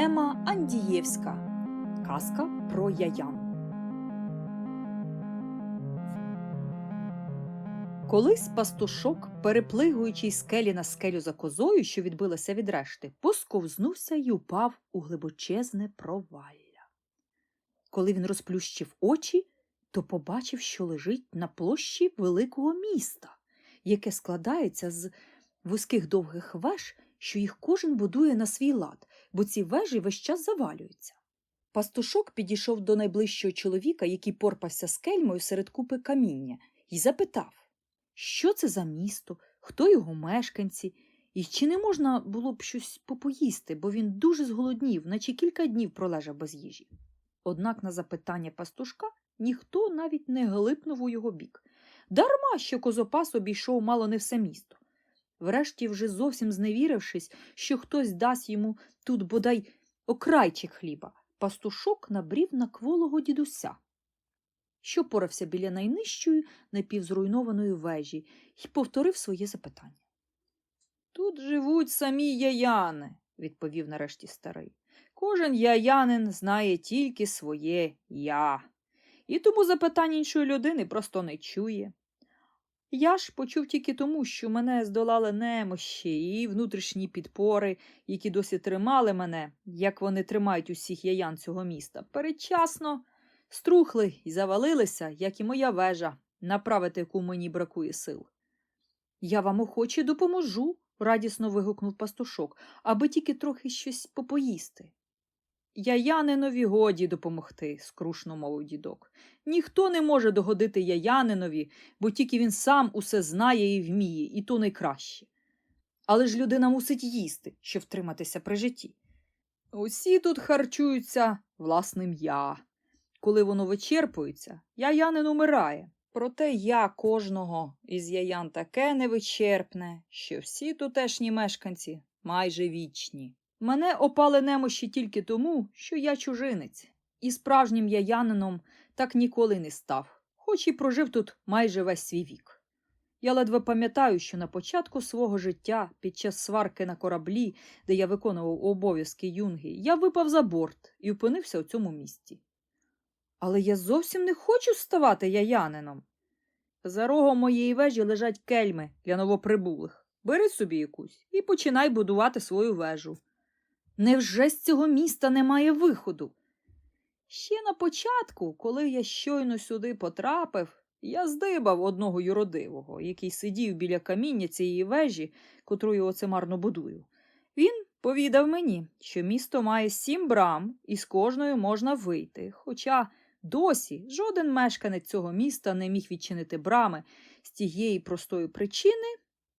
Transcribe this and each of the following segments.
Ема Андієвська. Казка про яян. Колись пастушок, переплигуючи скелі на скелю за козою, що відбилася від решти, посковзнувся й упав у глибочезне провалля. Коли він розплющив очі, то побачив, що лежить на площі великого міста, яке складається з вузьких довгих веж, що їх кожен будує на свій лад, бо ці вежі весь час завалюються. Пастушок підійшов до найближчого чоловіка, який порпався з кельмою серед купи каміння, і запитав, що це за місто, хто його мешканці, і чи не можна було б щось попоїсти, бо він дуже зголоднів, наче кілька днів пролежав без їжі. Однак на запитання пастушка ніхто навіть не глипнув у його бік. Дарма, що козопас обійшов мало не все місто. Врешті, вже зовсім зневірившись, що хтось дасть йому тут бодай окрайчик хліба, пастушок набрів на кволого дідуся, що порався біля найнижчої напівзруйнованої вежі і повторив своє запитання. Тут живуть самі яяни, відповів нарешті старий. Кожен яянин знає тільки своє я, і тому запитань іншої людини просто не чує. Я ж почув тільки тому, що мене здолали немощі і внутрішні підпори, які досі тримали мене, як вони тримають усіх яян цього міста, передчасно струхли і завалилися, як і моя вежа, направити яку мені бракує сил. Я вам охоче допоможу, радісно вигукнув пастушок, аби тільки трохи щось попоїсти. Яянинові годі допомогти, скрушно мовив дідок. Ніхто не може догодити Яянинові, бо тільки він сам усе знає і вміє, і то найкраще. Але ж людина мусить їсти, щоб втриматися при житті. Усі тут харчуються власним я. Коли воно вичерпується, яянин умирає. Проте я кожного із яян таке невичерпне, що всі тутешні мешканці майже вічні. Мене опали немощі тільки тому, що я чужинець, і справжнім яянином так ніколи не став, хоч і прожив тут майже весь свій вік. Я ледве пам'ятаю, що на початку свого життя, під час сварки на кораблі, де я виконував обов'язки юнги, я випав за борт і опинився у цьому місці. Але я зовсім не хочу ставати яянином. За рогом моєї вежі лежать кельми для новоприбулих. Бери собі якусь і починай будувати свою вежу. Невже з цього міста немає виходу? Ще на початку, коли я щойно сюди потрапив, я здибав одного юродивого, який сидів біля каміння цієї вежі, котру я оце марно будую. Він повідав мені, що місто має сім брам, і з кожною можна вийти. Хоча досі жоден мешканець цього міста не міг відчинити брами з тієї простої причини,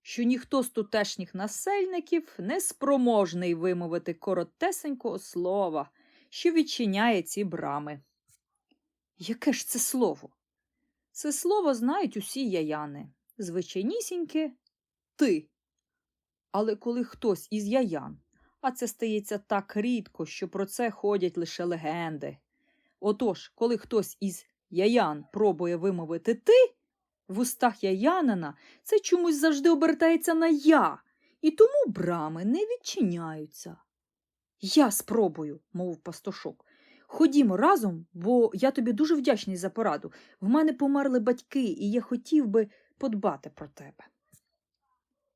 що ніхто з тутешніх насельників не спроможний вимовити коротесенького слова, що відчиняє ці брами. Яке ж це слово? Це слово знають усі яяни. Звичайнісіньке ти. Але коли хтось із яян, а це стається так рідко, що про це ходять лише легенди. Отож, коли хтось із яян пробує вимовити ти, в устах яянина це чомусь завжди обертається на я, і тому брами не відчиняються. Я спробую, мовив пастушок. Ходімо разом, бо я тобі дуже вдячний за пораду. В мене померли батьки, і я хотів би подбати про тебе.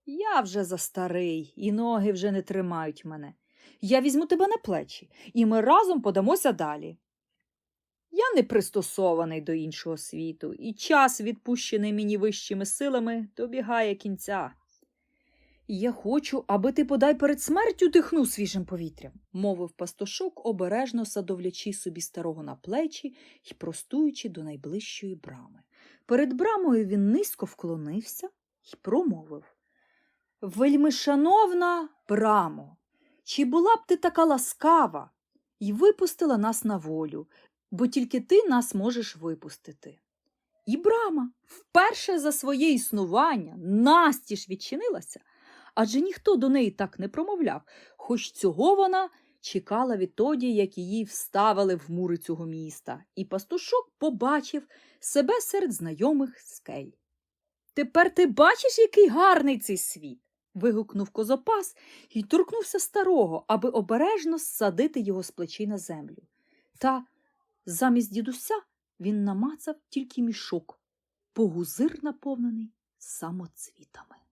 Я вже застарий, і ноги вже не тримають мене. Я візьму тебе на плечі, і ми разом подамося далі. Я не пристосований до іншого світу, і час, відпущений мені вищими силами, добігає кінця. Я хочу, аби ти подай перед смертю дихнув свіжим повітрям, мовив пастушок, обережно садовлячи собі старого на плечі й простуючи до найближчої брами. Перед брамою він низько вклонився й промовив Вельми шановна брамо, чи була б ти така ласкава і випустила нас на волю, бо тільки ти нас можеш випустити. І брама вперше за своє існування настіж відчинилася, адже ніхто до неї так не промовляв, хоч цього вона чекала відтоді, як її вставили в мури цього міста, і пастушок побачив себе серед знайомих скель. Тепер ти бачиш, який гарний цей світ? вигукнув козопас і торкнувся старого, аби обережно ссадити його з плечей на землю. Та замість дідуся він намацав тільки мішок, погузир наповнений самоцвітами.